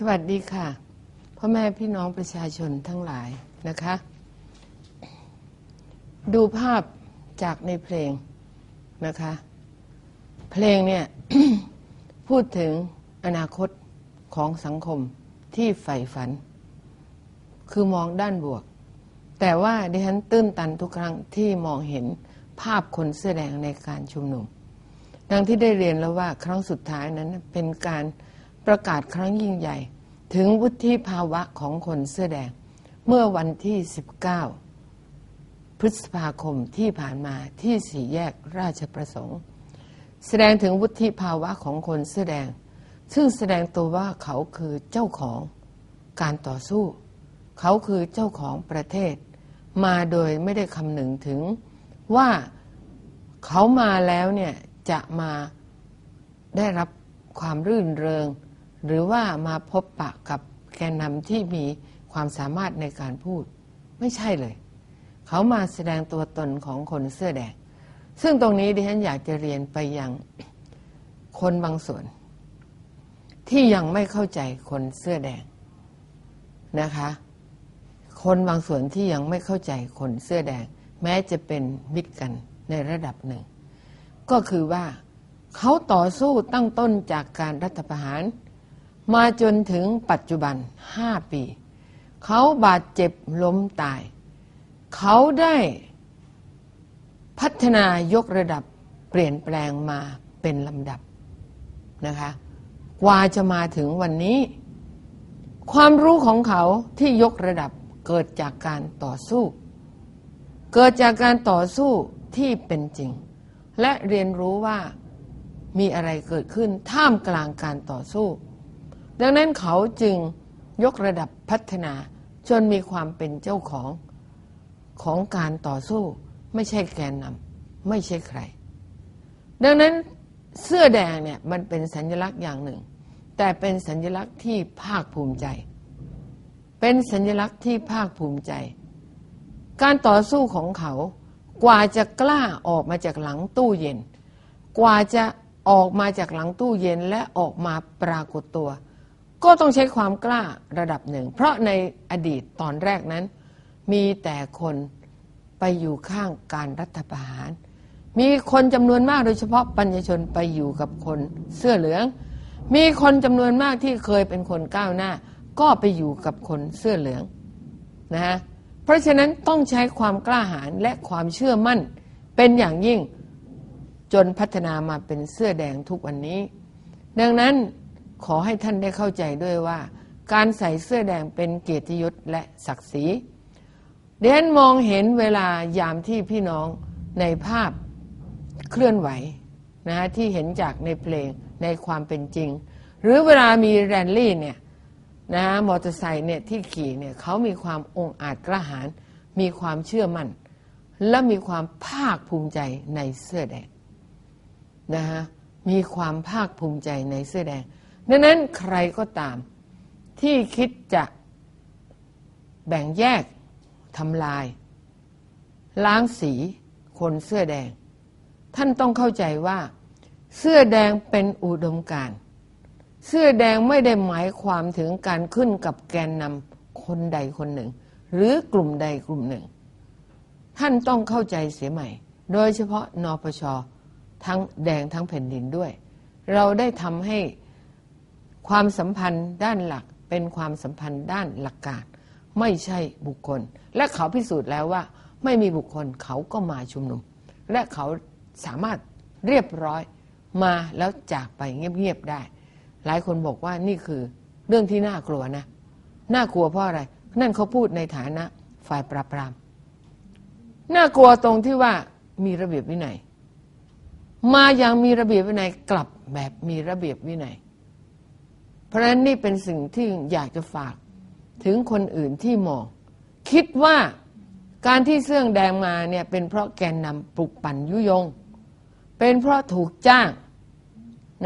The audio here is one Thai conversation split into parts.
สวัสดีค่ะพ่อแม่พี่น้องประชาชนทั้งหลายนะคะ ดูภาพจากในเพลงนะคะ เพลงเนี่ย พูดถึงอนาคตของสังคมที่ใฝ่ฝัน คือมองด้านบวก แต่ว่าดิฉันตื้นตันทุกครั้งที่มองเห็นภาพคนเสื้อแดงในการชุมนุม ดังที่ได้เรียนแล้วว่าครั้งสุดท้ายนั้นเป็นการ ประกาศครั้งยิ่งใหญ่ ถึงวุฒิภาวะของคนเสื้อแดง เมื่อวันที่ 19 พฤษภาคมที่ผ่านมาที่สี่แยกราชประสงค์ แสดงถึงวุฒิภาวะของคนเสื้อแดง ซึ่งแสดงตัวว่าเขาคือเจ้าของการต่อสู้ เขาคือเจ้าของประเทศ มาโดยไม่ได้คำนึงถึงว่าเขามาแล้วเนี่ยจะมาได้รับความรื่นเริง หรือว่ามาพบปะกับแกนนำที่มีความสามารถในการพูด ไม่ใช่เลย เขามาแสดงตัวตนของคนเสื้อแดง ซึ่งตรงนี้ดิฉันอยากจะเรียนไปยังคนบางส่วน ที่ยังไม่เข้าใจคนเสื้อแดงนะคะ คนบางส่วนที่ยังไม่เข้าใจคนเสื้อแดง แม้จะเป็นมิตรกันในระดับหนึ่ง ก็คือว่าเขาต่อสู้ตั้งต้นจากการรัฐประหาร มาจนถึงปัจจุบัน5ปี เขาบาดเจ็บล้มตาย เขาได้พัฒนายกระดับเปลี่ยนแปลงมาเป็นลำดับนะคะ กว่าจะมาถึงวันนี้ ความรู้ของเขาที่ยกระดับเกิดจากการต่อสู้ เกิดจากการต่อสู้ที่เป็นจริง และเรียนรู้ว่ามีอะไรเกิดขึ้นท่ามกลางการต่อสู้ ดังนั้นเขาจึงยกระดับพัฒนาจนมีความเป็นเจ้าของของการต่อสู้ ไม่ใช่แกนนำไม่ใช่ใคร ดังนั้นเสื้อแดงเนี่ยมันเป็นสัญลักษณ์อย่างหนึ่ง แต่เป็นสัญลักษณ์ที่ภาคภูมิใจ เป็นสัญลักษณ์ที่ภาคภูมิใจ การต่อสู้ของเขากว่าจะกล้าออกมาจากหลังตู้เย็น กว่าจะออกมาจากหลังตู้เย็นและออกมาปรากฏตัว ก็ต้องใช้ความกล้าระดับหนึ่ง เพราะในอดีตตอนแรกนั้น มีแต่คนไปอยู่ข้างการรัฐประหาร มีคนจำนวนมากโดยเฉพาะปัญญชนไปอยู่กับคนเสื้อเหลือง มีคนจำนวนมากที่เคยเป็นคนก้าวหน้า ก็ไปอยู่กับคนเสื้อเหลืองนะฮะเพราะฉะนั้นต้องใช้ความกล้าหาญและความเชื่อมั่น เป็นอย่างยิ่งจนพัฒนามาเป็นเสื้อแดงทุกวันนี้ ดังนั้น ขอให้ท่านได้เข้าใจด้วยว่า การใส่เสื้อแดงเป็นเกียรติยศและศักดิ์ศรีเดนมองเห็นเวลายามที่พี่น้องในภาพเคลื่อนไหวนะฮะที่เห็นจากในเพลงในความเป็นจริง หรือเวลามีแรนลี่เนี่ยนะฮะมอเตอร์ไซค์เนี่ยที่ขี่เนี่ยเขามีความองอาจกล้าหาญมีความเชื่อมั่น และมีความภาคภูมิใจในเสื้อแดงนะฮะมีความภาคภูมิใจในเสื้อแดง ดังนั้นใครก็ตามที่คิดจะแบ่งแยกทำลาย ล้างสีคนเสื้อแดง ท่านต้องเข้าใจว่า เสื้อแดงเป็นอุดมการเสื้อแดงไม่ได้หมายความถึงการขึ้นกับแกนนำคนใดคนหนึ่ง หรือกลุ่มใดกลุ่มหนึ่ง ท่านต้องเข้าใจเสียใหม่ โดยเฉพาะนปชทั้งแดงทั้งแผ่นดินด้วย เราได้ทำให้ ความสัมพันธ์ด้านหลักเป็นความสัมพันธ์ด้านหลักการ ไม่ใช่บุคคล และเขาพิสูจน์แล้วว่า ไม่มีบุคคลเขาก็มาชุมนุม และเขาสามารถเรียบร้อยมาแล้วจากไปเงียบๆได้ หลายคนบอกว่านี่คือเรื่องที่น่ากลัวนะ น่ากลัวเพราะอะไร นั่นเขาพูดในฐานะฝ่ายปราบปราม น่ากลัวตรงที่ว่ามีระเบียบวินัย มาอย่างมีระเบียบวินัยกลับแบบมีระเบียบวินัย เพราะฉะนั้นนี่เป็นสิ่งที่อยากจะฝากถึงคนอื่นที่มอง คิดว่าการที่เสื้องแดงมาเนี่ยเป็นเพราะแกนนำปลุกปั่นยุยง เป็นเพราะถูกจ้าง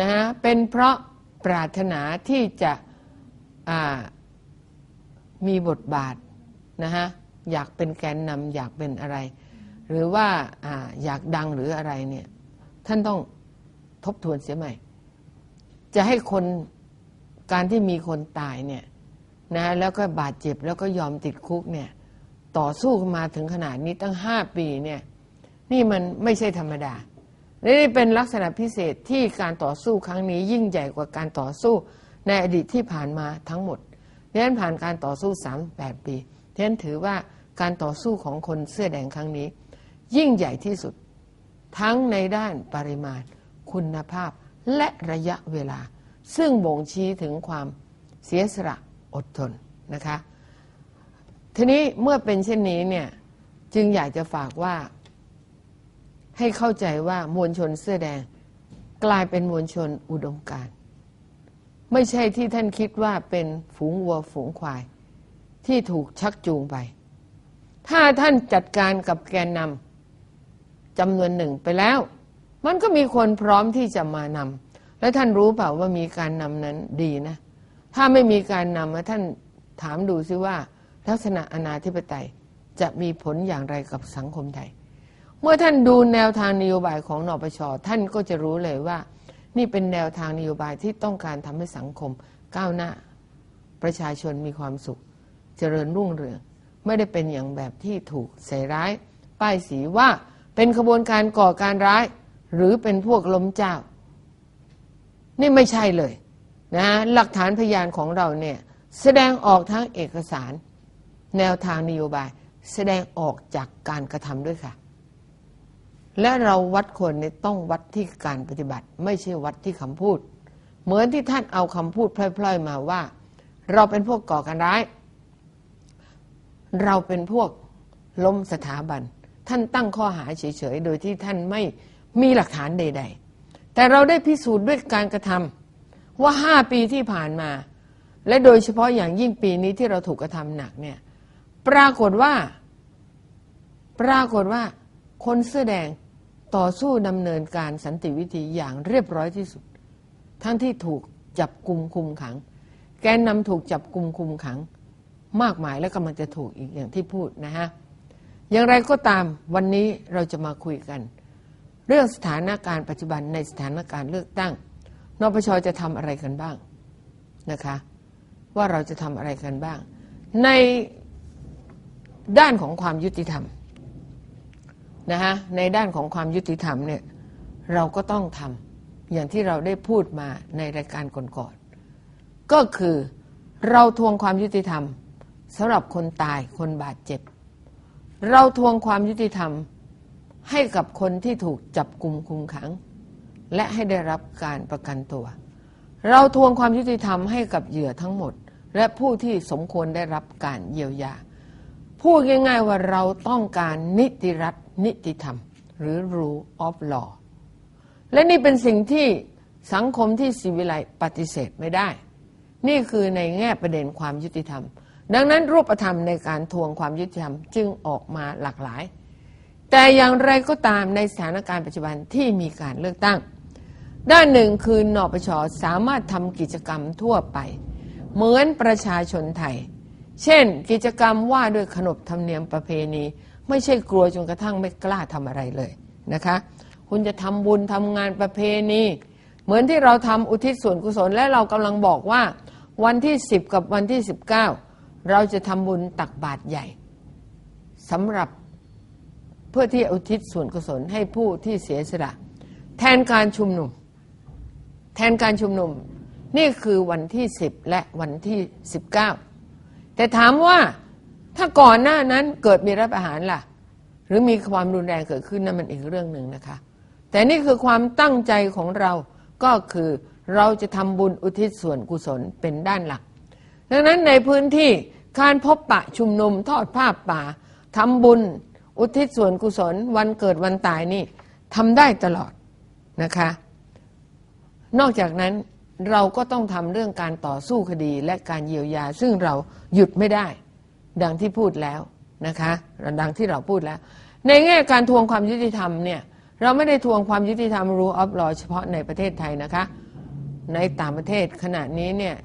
นะฮะเป็นเพราะปรารถนาที่จะมีบทบาทนะฮะอยากเป็นแกนนำอยากเป็นอะไร หรือว่าอาอยากดังหรืออะไรเนี่ยท่านต้องทบทวนเสียใหม่ จะให้คน การที่มีคนตายเนี่ยนะแล้วก็บาดเจ็บแล้วก็ยอมติดคุกเนี่ยต่อสู้มาถึงขนาดนี้ตั้งห้าปีเนี่ยนี่มันไม่ใช่ธรรมดานี่เป็นลักษณะพิเศษที่การต่อสู้ครั้งนี้ยิ่งใหญ่กว่าการต่อสู้ในอดีตที่ผ่านมาทั้งหมดดังนั้นผ่านการต่อสู้สามแปดปีดังนั้นถือว่าการต่อสู้ของคนเสื้อแดงครั้งนี้ ยิ่งใหญ่ที่สุด ทั้งในด้านปริมาณ คุณภาพและระยะเวลา ซึ่งบ่งชี้ถึงความเสียสละอดทนนะคะทีนี้เมื่อเป็นเช่นนี้เนี่ยจึงอยากจะฝากว่า ให้เข้าใจว่ามวลชนเสื้อแดง กลายเป็นมวลชนอุดมการ ไม่ใช่ที่ท่านคิดว่าเป็นฝูงวัวฝูงควาย ที่ถูกชักจูงไป ถ้าท่านจัดการกับแกนนำจำนวนหนึ่งไปแล้ว มันก็มีคนพร้อมที่จะมานำ และท่านรู้เปล่าว่ามีการนำนั้นดีนะ ถ้าไม่มีการนำท่านถามดูซิว่า ลักษณะอนาธิปไตยจะมีผลอย่างไรกับสังคมไทย เมื่อท่านดูแนวทางนโยบายของนปชท่านก็จะรู้เลยว่า นี่เป็นแนวทางนโยบายที่ต้องการทำให้สังคม ก้าวหน้า ประชาชนมีความสุข เจริญรุ่งเรือง ไม่ได้เป็นอย่างแบบที่ถูกใส่ร้าย ป้ายสีว่าเป็นขบวนการก่อการร้าย หรือเป็นพวกล้มเจ้า นี่ไม่ใช่เลยนะหลักฐานพยานของเราเนี่ยแสดงออกทั้งเอกสาร แนวทางนโยบาย แสดงออกจากการกระทำด้วยค่ะ และเราวัดคนเนี่ยต้องวัดที่การปฏิบัติ ไม่ใช่วัดที่คำพูด เหมือนที่ท่านเอาคำพูดพล่อยๆมาว่า เราเป็นพวกก่อการร้าย เราเป็นพวกล้มสถาบัน ท่านตั้งข้อหาเฉยๆโดยที่ท่านไม่มีหลักฐานใด ๆ แต่เราได้พิสูจน์ด้วยการกระทำว่าห้าปีที่ผ่านมา และโดยเฉพาะอย่างยิ่งปีนี้ที่เราถูกกระทำหนักเนี่ยปรากฏว่า ปรากฏว่า คนเสื้อแดงต่อสู้ดำเนินการสันติวิธีอย่างเรียบร้อยที่สุด ทั้งที่ถูกจับกลุ่มคุมขัง แกนนำถูกจับกลุ่มคุมขัง มากมายและกำลังจะถูกอีกอย่างที่พูดนะฮะอย่างไรก็ตามวันนี้เราจะมาคุยกัน เรื่องสถานการณ์ปัจจุบันในสถานการณ์เลือกตั้งนปชจะทำอะไรกันบ้างนะคะ ว่าเราจะทำอะไรกันบ้าง ในด้านของความยุติธรรมนะฮะในด้านของความยุติธรรมเนี่ยเราก็ต้องทำอย่างที่เราได้พูดมาในรายการก่อนๆก็คือเราทวงความยุติธรรมสำหรับคนตายคนบาดเจ็บ เราทวงความยุติธรรม ให้กับคนที่ถูกจับกลุ่มคุมขัง และให้ได้รับการประกันตัว เราทวงความยุติธรรมให้กับเหยื่อทั้งหมด และผู้ที่สมควรได้รับการเยียวยา พูดง่ายๆว่าเราต้องการนิติรัฐนิติธรรม หรือ rule of law และนี่เป็นสิ่งที่สังคมที่สิวิไลปฏิเสธไม่ได้ นี่คือในแง่ประเด็นความยุติธรรม ดังนั้นรูปธรรมในการทวงความยุติธรรมจึงออกมาหลากหลาย แต่อย่างไรก็ตามในสถานการณ์ปัจจุบันที่มีการเลือกตั้ง ด้านหนึ่งคือนปชสามารถทำกิจกรรมทั่วไป เหมือนประชาชนไทย เช่น กิจกรรมว่าด้วยขนบธรรมเนียมประเพณี ไม่ใช่กลัวจนกระทั่งไม่กล้าทำอะไรเลยนะคะ คุณจะทำบุญทำงานประเพณี เหมือนที่เราทำอุทิศส่วนกุศลและเรากำลังบอกว่า วันที่ 10 กับวันที่ 19 เราจะทำบุญตักบาตรใหญ่สำหรับ เพื่อที่อุทิศส่วนกุศลให้ผู้ที่เสียสละ แทนการชุมนุม แทนการชุมนุม นี่คือวันที่10และวันที่19แต่ถามว่าถ้าก่อนหน้านั้นเกิดมีรัฐประหารล่ะ หรือมีความรุนแรงเกิดขึ้นนั่นมันอีกเรื่องหนึ่งนะคะ แต่นี่คือความตั้งใจของเราก็คือเราจะทำบุญอุทิศส่วนกุศลเป็นด้านหลัก ดังนั้นในพื้นที่การพบปะชุมนุมทอดผ้าป่าทำบุญ อุทิศส่วนกุศลวันเกิดวันตายนี่ทำได้ตลอดนะคะ นอกจากนั้นเราก็ต้องทำเรื่องการต่อสู้คดีและการเยียวยา ซึ่งเราหยุดไม่ได้ ดังที่พูดแล้วนะคะดังที่เราพูดแล้ว ในแง่การทวงความยุติธรรมเนี่ยเราไม่ได้ทวงความยุติธรรม rule of law เฉพาะในประเทศไทยนะคะ ในต่างประเทศขณะนี้เนี่ย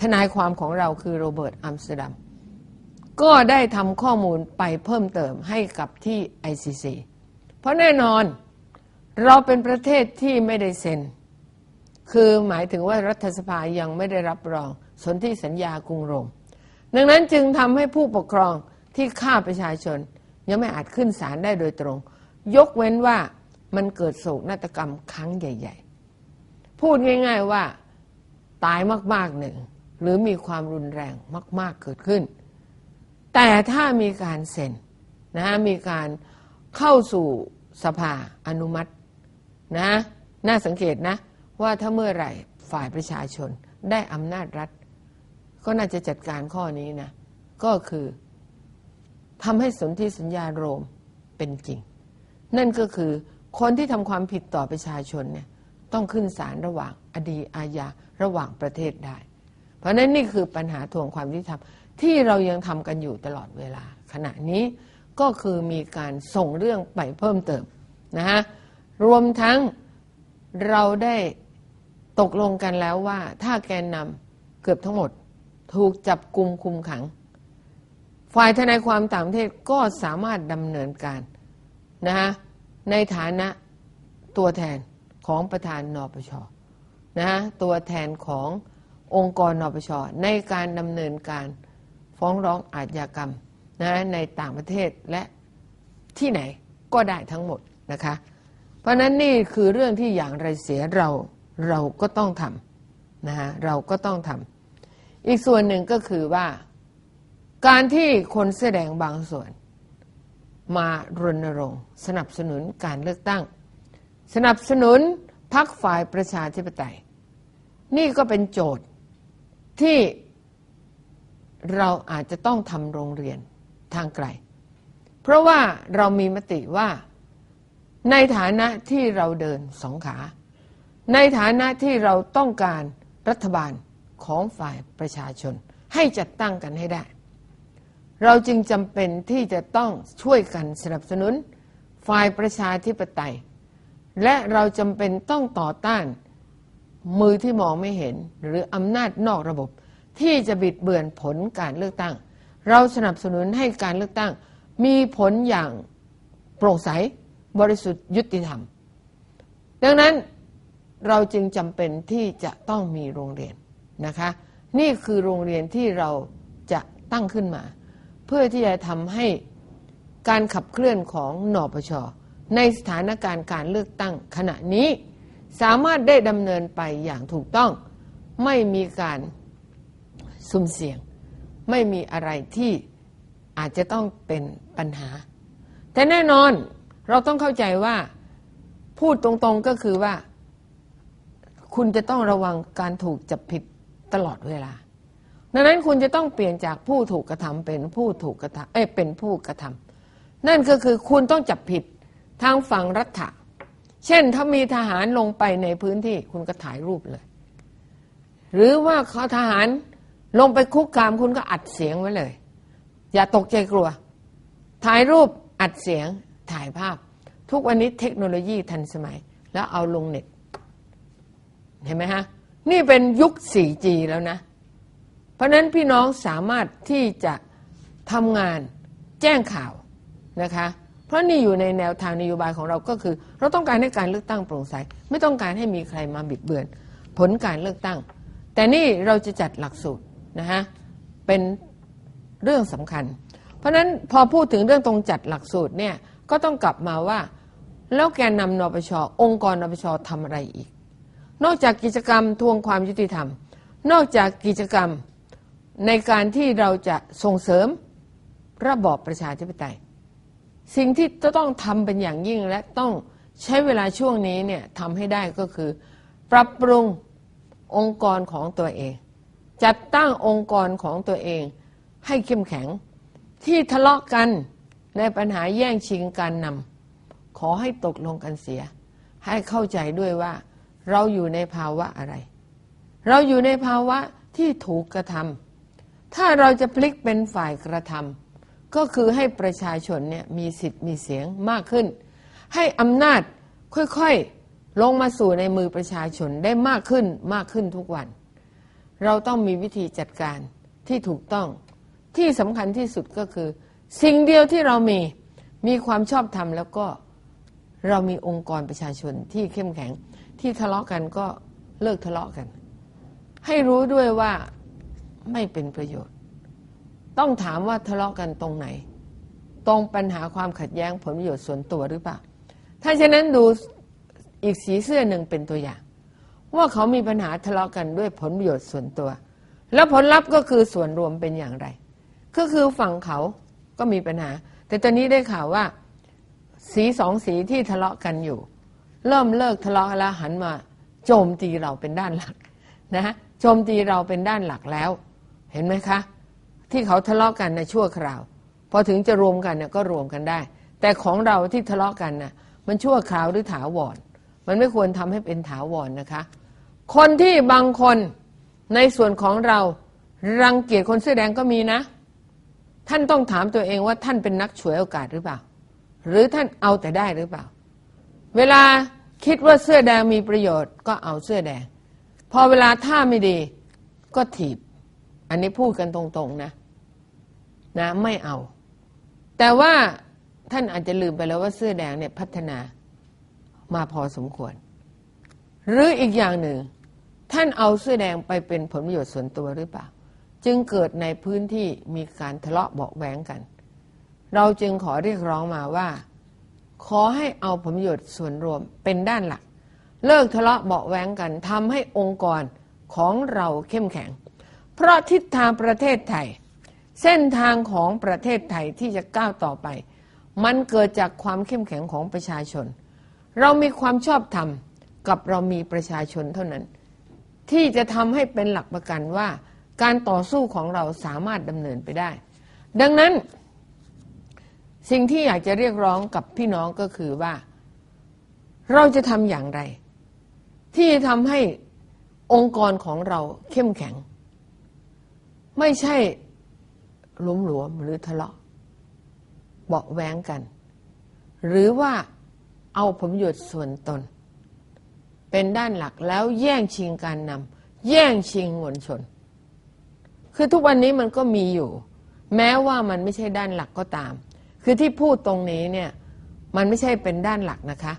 ทนายความของเราคือโรเบิร์ตอัมสเตอร์ดัม ก็ได้ทำข้อมูลไปเพิ่มเติมให้กับที่ ICC เพราะแน่นอนเราเป็นประเทศที่ไม่ได้เซ็น คือหมายถึงว่ารัฐสภายังไม่ได้รับรองสนธิสัญญากรุงโรม ดังนั้นจึงทำให้ผู้ปกครองที่ฆ่าประชาชน ยังไม่อาจขึ้นศาลได้โดยตรง ยกเว้นว่ามันเกิดโศกนาฏกรรมครั้งใหญ่ ๆ พูดง่าย ๆว่าตายมากๆหนึ่ง หรือมีความรุนแรงมาก ๆเกิดขึ้น แต่ถ้ามีการเซ็นนะมีการเข้าสู่สภาอนุมัตินะน่าสังเกตนะว่าถ้าเมื่อไหร่ฝ่ายประชาชนได้อำนาจรัฐ ก็น่าจะจัดการข้อนี้นะ ก็คือทำให้สนธิสัญญาโรมเป็นจริง นั่นก็คือคนที่ทำความผิดต่อประชาชนเนี่ยต้องขึ้นศาลระหว่างอดีอาญาระหว่างประเทศได้ เพราะฉะนั้นนี่คือปัญหาทวงความยุติธรรม ที่เรายังทำกันอยู่ตลอดเวลา ขณะนี้ก็คือมีการส่งเรื่องไปเพิ่มเติมนะฮะรวมทั้งเราได้ตกลงกันแล้วว่า ถ้าแกนนำเกือบทั้งหมด ถูกจับกลุ่มคุมขัง ฝ่ายทนายความต่างประเทศก็สามารถดำเนินการนะฮะในฐานะตัวแทนของประธานนปชนะฮะตัวแทนขององค์กรนปชในการดำเนินการ ฟ้องร้องอาชญากรรมนะในต่างประเทศและที่ไหนก็ได้ทั้งหมดนะคะ เพราะนั้นนี่คือเรื่องที่อย่างไรเสียเราเราก็ต้องทำนะฮะเราก็ต้องทำอีกส่วนหนึ่งก็คือว่า การที่คนแสดงบางส่วน มารณรงค์ สนับสนุนการเลือกตั้ง สนับสนุนพรรคฝ่ายประชาธิปไตย นี่ก็เป็นโจทย์ที่ เราอาจจะต้องทำโรงเรียนทางไกล เพราะว่าเรามีมติว่า ในฐานะที่เราเดินสองขา ในฐานะที่เราต้องการรัฐบาลของฝ่ายประชาชน ให้จัดตั้งกันให้ได้ เราจึงจำเป็นที่จะต้องช่วยกันสนับสนุน ฝ่ายประชาธิปไตย และเราจำเป็นต้องต่อต้านมือที่มองไม่เห็นหรืออำนาจนอกระบบ ที่จะบิดเบือนผลการเลือกตั้ง เราสนับสนุนให้การเลือกตั้ง มีผลอย่างโปร่งใสบริสุทธิ์ยุติธรรม ดังนั้นเราจึงจำเป็นที่จะต้องมีโรงเรียนนะคะ นี่คือโรงเรียนที่เราจะตั้งขึ้นมา เพื่อที่จะทำให้การขับเคลื่อนของนอปชในสถานการณ์การเลือกตั้งขณะนี้ สามารถได้ดำเนินไปอย่างถูกต้อง ไม่มีการ สุ่มเสี่ยง ไม่มีอะไรที่อาจจะต้องเป็นปัญหา แต่แน่นอนเราต้องเข้าใจว่าพูดตรงๆก็คือว่า คุณจะต้องระวังการถูกจับผิดตลอดเวลา ดังนั้นคุณจะต้องเปลี่ยนจากผู้ถูกกระทำเป็นผู้ถูกกระทำเอ้เป็นผู้กระทำนั่นก็คือคุณต้องจับผิดทางฝั่งรัฐะเช่นถ้ามีทหารลงไปในพื้นที่คุณก็ถ่ายรูปเลย หรือว่าเขาทหาร ลงไปคุกคามคุณก็อัดเสียงไว้เลย อย่าตกใจกลัว ถ่ายรูปอัดเสียงถ่ายภาพ ทุกวันนี้เทคโนโลยีทันสมัย แล้วเอาลงเน็ต เห็นไหมฮะ นี่เป็นยุค 4G แล้วนะ เพราะนั้นพี่น้องสามารถที่จะทำงานแจ้งข่าวนะคะ เพราะนี่อยู่ในแนวทางนโยบายของเราก็คือ เราต้องการให้การเลือกตั้งโปร่งใส ไม่ต้องการให้มีใครมาบิดเบือน ผลการเลือกตั้ง แต่นี่เราจะจัดหลักสูตร นะฮะเป็นเรื่องสำคัญ เพราะนั้นพอพูดถึงเรื่องตรงจัดหลักสูตรเนี่ยก็ต้องกลับมาว่า แล้วแกนนำนปชองค์กรนปชทำอะไรอีก นอกจากกิจกรรมทวงความยุติธรรม นอกจากกิจกรรมในการที่เราจะส่งเสริมระบอบประชาธิปไตย สิ่งที่จะต้องทำเป็นอย่างยิ่งและต้องใช้เวลาช่วงนี้เนี่ยทำให้ได้ก็คือ ปรับปรุงองค์กรของตัวเอง จัดตั้งองค์กรของตัวเองให้เข้มแข็ง ที่ทะเลาะกันในปัญหาแย่งชิงการนำขอให้ตกลงกันเสีย ให้เข้าใจด้วยว่า เราอยู่ในภาวะอะไร เราอยู่ในภาวะที่ถูกกระทำถ้าเราจะพลิกเป็นฝ่ายกระทำก็คือให้ประชาชนเนี่ยมีสิทธิ์มีเสียงมากขึ้น ให้อำนาจค่อยๆลงมาสู่ในมือประชาชนได้มากขึ้นมากขึ้นทุกวัน เราต้องมีวิธีจัดการที่ถูกต้องที่สำคัญที่สุดก็คือ สิ่งเดียวที่เรามีมีความชอบธรรมแล้วก็เรามีองค์กรประชาชนที่เข้มแข็งที่ทะเลาะกันก็เลิกทะเลาะกัน ให้รู้ด้วยว่าไม่เป็นประโยชน์ ต้องถามว่าทะเลาะกันตรงไหน ตรงปัญหาความขัดแย้งผลประโยชน์ส่วนตัวหรือเปล่า ถ้าฉะนั้นดูอีกสีเสื้อหนึ่งเป็นตัวอย่าง ว่าเขามีปัญหาทะเลาะกันด้วยผลประโยชน์ส่วนตัว แล้วผลลัพธ์ก็คือส่วนรวมเป็นอย่างไร ก็คือฝั่งเขาก็มีปัญหา แต่ตอนนี้ได้ข่าวว่า สีสองสีที่ทะเลาะกันอยู่ เริ่มเลิกทะเลาะแล้วหันมา โจมตีเราเป็นด้านหลักนะโจมตีเราเป็นด้านหลักแล้ว เห็นไหมคะ ที่เขาทะเลาะกันนะชั่วคราวพอถึงจะรวมกันเนี่ยก็รวมกันได้ แต่ของเราที่ทะเลาะกันนะมันชั่วคราวหรือถาวรมันไม่ควรทำให้เป็นถาวรนะคะ คนที่บางคนในส่วนของเรารังเกียจคนเสื้อแดงก็มีนะ ท่านต้องถามตัวเองว่าท่านเป็นนักฉวยโอกาสหรือเปล่า หรือท่านเอาแต่ได้หรือเปล่า เวลาคิดว่าเสื้อแดงมีประโยชน์ก็เอาเสื้อแดง พอเวลาท่าไม่ดีก็ถีบ อันนี้พูดกันตรงๆนะ นะไม่เอา แต่ว่าท่านอาจจะลืมไปแล้วว่าเสื้อแดงเนี่ยพัฒนามาพอสมควร หรืออีกอย่างหนึ่ง ท่านเอาเสื้อแดงไปเป็นผลประโยชน์ส่วนตัวหรือเปล่า จึงเกิดในพื้นที่มีการทะเลาะเบาแหวงกัน เราจึงขอเรียกร้องมาว่า ขอให้เอาผลประโยชน์ส่วนรวมเป็นด้านหลัก เลิกทะเลาะเบาะแว้งกันทำให้องค์กรของเราเข้มแข็ง เพราะทิศทางประเทศไทย เส้นทางของประเทศไทยที่จะก้าวต่อไป มันเกิดจากความเข้มแข็งของประชาชน เรามีความชอบธรรมกับเรามีประชาชนเท่านั้น ที่จะทำให้เป็นหลักประกันว่า การต่อสู้ของเราสามารถดำเนินไปได้ ดังนั้น สิ่งที่อยากจะเรียกร้องกับพี่น้องก็คือว่า เราจะทำอย่างไร ที่จะทำให้องค์กรของเราเข้มแข็ง ไม่ใช่หลวมหลวมหรือทะเลาะเบาะแว้งกัน หรือว่าเอาผลประโยชน์ส่วนตน เป็นด้านหลักแล้วแย่งชิงการนำแย่งชิงมวลชน คือทุกวันนี้มันก็มีอยู่ แม้ว่ามันไม่ใช่ด้านหลักก็ตาม คือที่พูดตรงนี้เนี่ยมันไม่ใช่เป็นด้านหลักนะคะ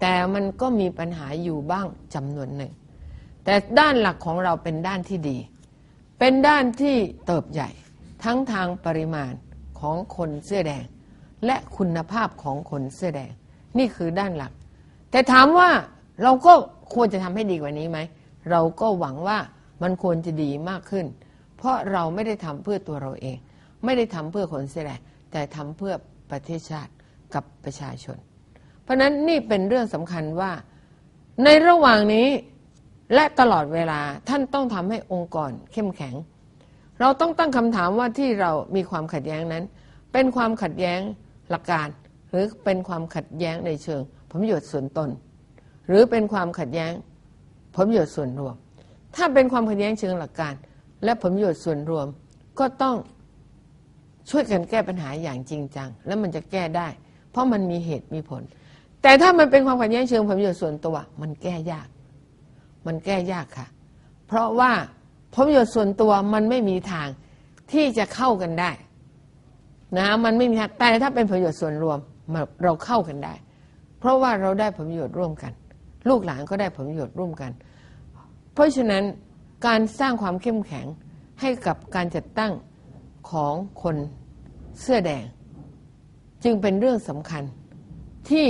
แต่มันก็มีปัญหาอยู่บ้างจำนวนหนึ่ง แต่ด้านหลักของเราเป็นด้านที่ดี เป็นด้านที่เติบใหญ่ ทั้งทางปริมาณของคนเสื้อแดง และคุณภาพของคนเสื้อแดง นี่คือด้านหลัก แต่ถามว่า เราก็ควรจะทำให้ดีกว่านี้ไหม เราก็หวังว่ามันควรจะดีมากขึ้น เพราะเราไม่ได้ทำเพื่อตัวเราเอง ไม่ได้ทำเพื่อคนเสื้อแดงแต่ทำเพื่อประเทศชาติกับประชาชน เพราะฉะนั้นนี่เป็นเรื่องสำคัญว่า ในระหว่างนี้และตลอดเวลาท่านต้องทำให้องค์กรเข้มแข็ง เราต้องตั้งคำถามว่าที่เรามีความขัดแย้งนั้น เป็นความขัดแย้งหลักการ หรือเป็นความขัดแย้งในเชิงผลประโยชน์ส่วนตน หรือเป็นความขัดแย้งผลประโยชน์ส่วนรวม ถ้าเป็นความขัดแย้งเชิงหลักการ และผลประโยชน์ส่วนรวมก็ต้องช่วยกันแก้ปัญหาอย่างจริงจัง แล้วมันจะแก้ได้ เพราะมันมีเหตุมีผล แต่ถ้ามันเป็นความขัดแย้งเชิงผลประโยชน์ส่วนตัว มันแก้ยาก มันแก้ยากค่ะ เพราะว่าผลประโยชน์ส่วนตัวมันไม่มีทางที่จะเข้ากันได้นะมันไม่มีทางแต่ถ้าเป็นผลประโยชน์ส่วนรวมเราเข้ากันได้ เพราะว่าเราได้ผลประโยชน์ร่วมกัน ลูกหลานก็ได้ผลประโยชน์ร่วมกัน เพราะฉะนั้นการสร้างความเข้มแข็งให้กับการจัดตั้งของคนเสื้อแดง จึงเป็นเรื่องสำคัญที่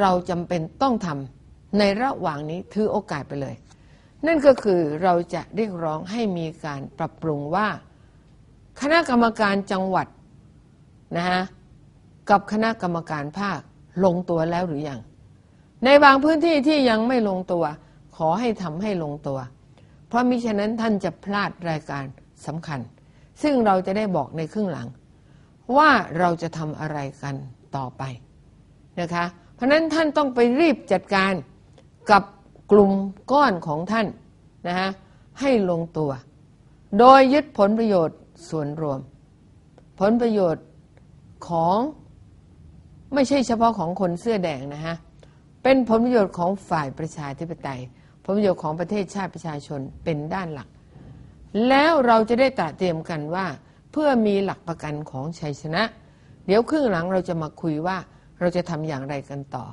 เราจำเป็นต้องทำในระหว่างนี้ถือโอกาสไปเลย นั่นก็คือเราจะเรียกร้องให้มีการปรับปรุงว่า คณะกรรมการจังหวัดนะฮะกับคณะกรรมการภาคลงตัวแล้วหรือยัง ในบางพื้นที่ที่ยังไม่ลงตัว ขอให้ทำให้ลงตัว เพราะมิฉะนั้นท่านจะพลาดรายการสำคัญ ซึ่งเราจะได้บอกในครึ่งหลัง ว่าเราจะทำอะไรกันต่อไปนะคะ เพราะฉะนั้นท่านต้องไปรีบจัดการกับกลุ่มก้อนของท่านนะฮะให้ลงตัว โดยยึดผลประโยชน์ส่วนรวม ผลประโยชน์ของไม่ใช่เฉพาะของคนเสื้อแดงนะฮะ เป็นผลประโยชน์ของฝ่ายประชาธิปไตย ผลประโยชน์ของประเทศชาติประชาชนเป็นด้านหลัก แล้วเราจะได้ตระเตรียมกันว่า เพื่อมีหลักประกันของชัยชนะ เดี๋ยวครึ่งหลังเราจะมาคุยว่าเราจะทำอย่างไรกันต่อ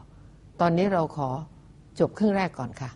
ตอนนี้เราขอจบครึ่งแรกก่อนค่ะ